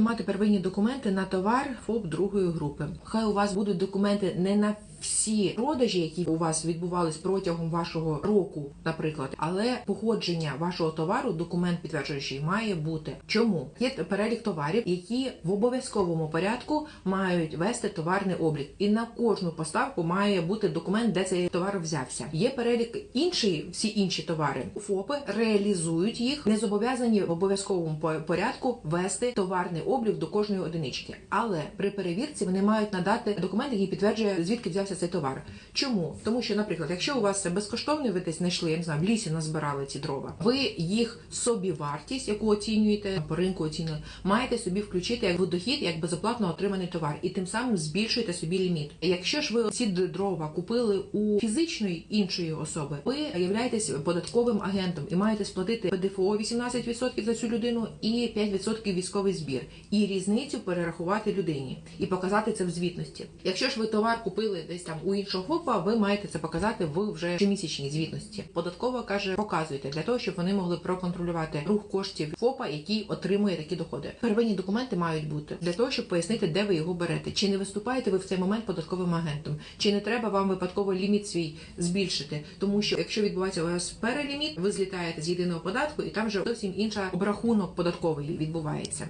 Потрібно мати первинні документи на товар ФОП другої групи. Хай у вас будуть документи не на всі продажі, які у вас відбувались протягом вашого року, наприклад, але походження вашого товару, документ підтверджуючий, має бути. Чому є перелік товарів, які в обов'язковому порядку мають вести товарний облік, і на кожну поставку має бути документ, де цей товар взявся. Є перелік інший, всі інші товари. ФОПи реалізують їх, не зобов'язані в обов'язковому порядку вести товарний облік до кожної одинички. Але при перевірці вони мають надати документ, який підтверджує, звідки взявся цей товар. Чому? Тому що, наприклад, якщо у вас безкоштовний, ви десь знайшли, я не знаю, в лісі назбирали ці дрова, ви їх собі вартість, яку оцінюєте по ринку, оцінили, маєте собі включити як в дохід, як безоплатно отриманий товар, і тим самим збільшуєте собі ліміт. Якщо ж ви ці дрова купили у фізичної іншої особи, ви являєтесь податковим агентом і маєте сплатити ПДФО 18% за цю людину і 5% військовий збір, і різницю перерахувати людині і показати це в звітності. Якщо ж ви товар купили десь там у іншого ФОПа, ви маєте це показати в вже щомісячній звітності. Податкова каже, показуйте для того, щоб вони могли проконтролювати рух коштів ФОПа, який отримує такі доходи. Первинні документи мають бути для того, щоб пояснити, де ви його берете. Чи не виступаєте ви в цей момент податковим агентом, чи не треба вам випадково ліміт свій збільшити, тому що якщо відбувається у вас переліміт, ви злітаєте з єдиного податку, і там вже зовсім інша обрахунок податковий відбувається.